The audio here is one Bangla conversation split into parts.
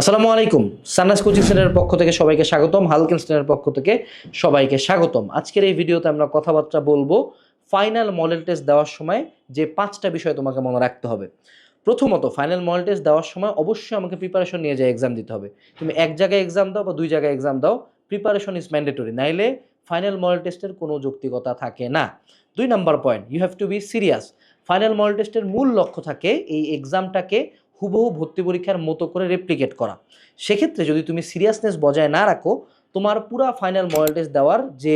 আসসালামু আলাইকুম। সানাস কোচিং সেন্টারের পক্ষ থেকে সবাইকে স্বাগতম। হালকেন সেন্টারের পক্ষ থেকে সবাইকে স্বাগতম। আজকের এই ভিডিওতে আমরা কথাবার্তা বলব ফাইনাল মডেল টেস্ট দেওয়ার সময় যে পাঁচটা বিষয় তোমাকে মনে রাখতে হবে। প্রথমত ফাইনাল মডেল টেস্ট দেওয়ার সময় অবশ্যই আমাকে প্রিপারেশন নিয়ে যায় এক্সাম দিতে হবে। তুমি এক জায়গায় এক্সাম দাও বা দুই জায়গায় এক্সাম দাও প্রিপারেশন ইজ ম্যান্ডেটরি নাইলে ফাইনাল মডেল টেস্টের কোনো যৌক্তিকতা থাকে না। দুই number point you have to be serious final model টেস্টের মূল লক্ষ্য থাকে এই এক্সামটাকে হুবহু ভর্তি পরীক্ষার মতো করে রেপ্লিকেট করা। সেক্ষেত্রে যদি তুমি সিরিয়াসনেস বজায় না রাখো, তোমার পুরা ফাইনাল মডেল টেস্ট দেওয়ার যে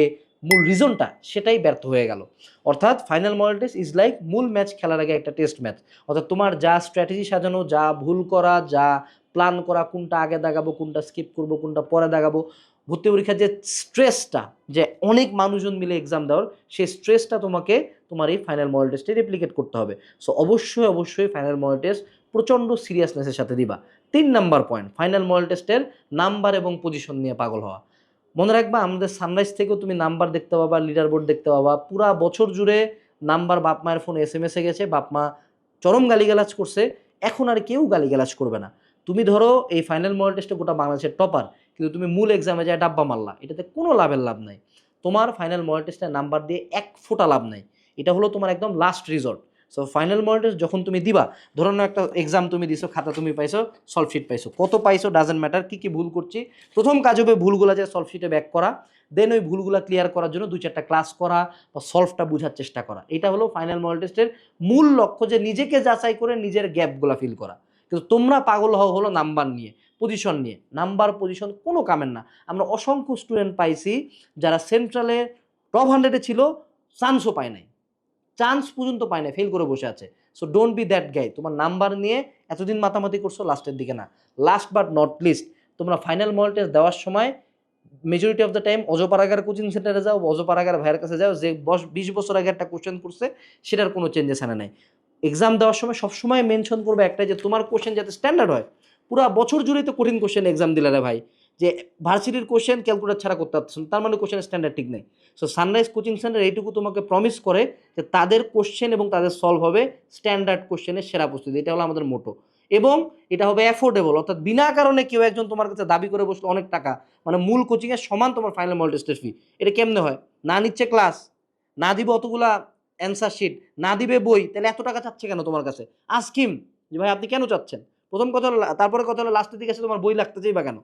মূল রিজনটা সেটাই ব্যর্থ হয়ে গেল। অর্থাৎ final model test is like মূল ম্যাচ খেলার আগে একটা টেস্ট ম্যাচ অর্থাৎ তোমার যা স্ট্র্যাটেজি সাজানো, যা ভুল করা, যা প্ল্যান করা, কোনটা আগে দাগাবো, কোনটা স্কিপ করব, কোনটা পরে দাগাবো, ভর্তি পরীক্ষার যে স্ট্রেসটা যে অনেক মানুষজন মিলে এক্সাম দেওয়ার সেই স্ট্রেসটা তোমাকে তোমার এই ফাইনাল মডেল টেস্টে রেপ্লিকেট করতে হবে। সো অবশ্যই অবশ্যই ফাইনাল মডেল টেস্ট প্রচণ্ড সিরিয়াসনেসের সাথে দিবা। তিন নাম্বার পয়েন্ট ফাইনাল মডেল টেস্টের নাম্বার এবং পজিশন নিয়ে পাগল হওয়া। মনে রাখবা, আমাদের সানরাইজ থেকেও তুমি নাম্বার দেখতে পাবা লিডার বোর্ড দেখতে পাবা। পুরা বছর জুড়ে নাম্বার বাপ মায়ের ফোনে এস এম এসে গেছে বাপ মা চরম গালিগালাজ করছে, এখন আর কেউ গালিগালাজ করবে না। তুমি ধরো, এই ফাইনাল মডেল টেস্টে গোটা বাংলাদেশের টপার কিন্তু তুমি মূল এক্সামে যায় ডাব্বা মারলা, এটাতে কোনো লাভের লাভ নাই। তোমার ফাইনাল মডেল টেস্টের নাম্বার দিয়ে এক ফোঁটা লাভ নাই। এটা হলো তোমার একদম last resort so final model যখন তুমি দিবা, ধরো না একটা এক্সাম তুমি দিছো, খাতা তুমি পাইছো সলভ পাইছো। কত পাইছো ডাজেন্ট ম্যাটার কী কী ভুল করছি। প্রথম কাজ হবে ভুলগুলো যে সলভ ব্যাক করা। দেন ওই ভুলগুলো ক্লিয়ার করার জন্য দুই চারটা ক্লাস করা বা সলভটা বোঝার চেষ্টা করা। এটা হলো ফাইনাল মডেল টেস্টের মূল লক্ষ্য যে নিজেকে যাচাই করে নিজের গ্যাপগুলো ফিল করা। কিন্তু তোমরা পাগল হও হলো নাম্বার নিয়ে পজিশন নিয়ে। নাম্বার পজিশন কোনো কামের না। আমরা অসংখ্য স্টুডেন্ট পাইছি যারা সেন্ট্রালে টপ হান্ড্রেডে ছিল চান্সও পায় নাই। চান্স পর্যন্ত পায় না ফেল করে বসে আছে। So don't be that guy তোমার নাম্বার নিয়ে এতদিন মাতামাতি করছ লাস্টের দিকে না। লাস্ট বাট নট লিস্ট তোমরা ফাইনাল মডেল টেস্ট দেওয়ার সময় মেজরিটি অফ দ্য টাইম অজপারাগার কোচিং সেন্টারে যাও, অজপাড়াগার ভাইয়ের কাছে যাও, যে বস বিশ বছর আগে একটা কোশ্চেন করছে, সেটার কোনো চেঞ্জেস আনে নাই। এক্সাম দেওয়ার সময় সবসময় মেনশন করবে একটাই যে, তোমার কোশ্চেন যাতে স্ট্যান্ডার্ড হয়, পুরা বছর জুড়েই তো কঠিন কোশ্চেন এক্সাম দিলে রে ভাই। যে ভার্সিটির কোশ্চেন ক্যালকুলেটার ছাড়া করতে পারতেছেন তার মানে কোশ্চেন স্ট্যান্ডার্ড ঠিক নেই। সো সানরাইজ কোচিং সেন্টার এইটুকু তোমাকে প্রমিস করে যে তাদের কোশ্চেন এবং তাদের সলভ হবে স্ট্যান্ডার্ড কোশ্চেনের সেরা প্রস্তুতি। এটা হলো আমাদের মোটো এবং এটা হবে অ্যাফোর্ডেবল অর্থাৎ বিনা কারণে কেউ একজন তোমার কাছে দাবি করে বসল অনেক টাকা মানে মূল কোচিংয়ের সমান তোমার ফাইনাল টেস্টের ফি এটা কেমনে হয়? না নিচ্ছে ক্লাস না দিবে অতগুলা অ্যান্সার শিট না দিবে বই, তাহলে এত টাকা চাচ্ছে কেন তোমার কাছে? আস্কিম যে, ভাই, আপনি কেন চাচ্ছেন? প্রথম কথা তারপরে কথা হলো, লাস্টের দিকে এসে তোমার বই লাগতে চাই বা কেন?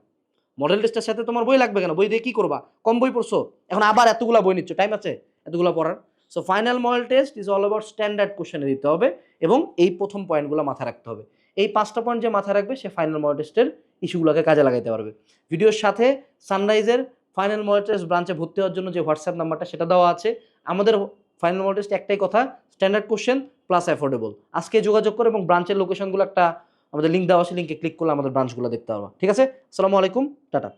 মডেল টেস্টের সাথে তোমার বই লাগবে কেন? বই দিয়ে কী করবা? কম বই পড়ছো? এখন আবার এতগুলা বই নিচ্ছ। টাইম আছে এতগুলো পড়ার। So final model test is all about standard কোশ্চেনে দিতে হবে এবং এই প্রথম পয়েন্টগুলো মাথায় রাখতে হবে। এই পাঁচটা পয়েন্ট যে মাথায় রাখবে, সে ফাইনাল মডেল টেস্টের ইস্যুগুলোকে কাজে লাগাইতে পারবে। ভিডিওর সাথে সানরাইজের ফাইনাল মডেল টেস্ট ব্রাঞ্চে ভর্তি হওয়ার জন্য যে হোয়াটসঅ্যাপ নাম্বারটা সেটা দেওয়া আছে। আমাদের ফাইনাল মডেল টেস্ট একটাই কথা স্ট্যান্ডার্ড কোশ্চেন প্লাস অ্যাফোর্ডেবল আজকে যোগাযোগ করে এবং ব্রাঞ্চের লোকেশনগুলো একটা আমাদের লিঙ্ক দেওয়া আছে লিঙ্কে ক্লিক করলে আমাদের ব্রাঞ্চগুলো দেখতে পারবা। ঠিক আছে? আসসালামু আলাইকুম, টাটা।